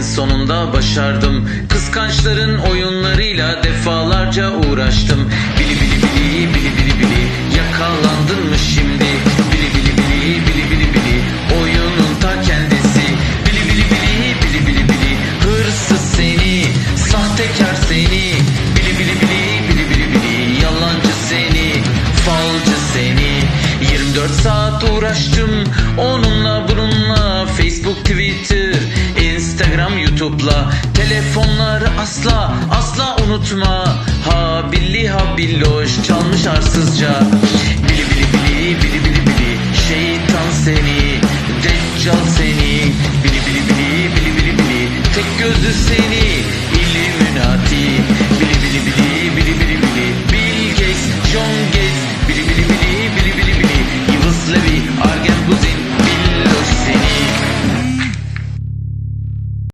En sonunda başardım. Kıskançların oyunlarıyla defalarca uğraştım. Bili bili bili bili bili bili Yakalandın mı şimdi? Bili bili bili bili bili bili Oyunun ta kendisi. Bili bili bili bili bili bili Hırsız seni Sahtekar seni. Bili bili bili bili bili bili Yalancı seni Falcı seni. 24 saat uğraştım onunla bununla Instagram, YouTube'la. Telefonları asla asla unutma. Ha billi ha billoş çalmış arsızca. Bili bili bili bili bili bili Şeytan seni Deccal seni. Bili bili bili bili bili bili Tek gözlü seni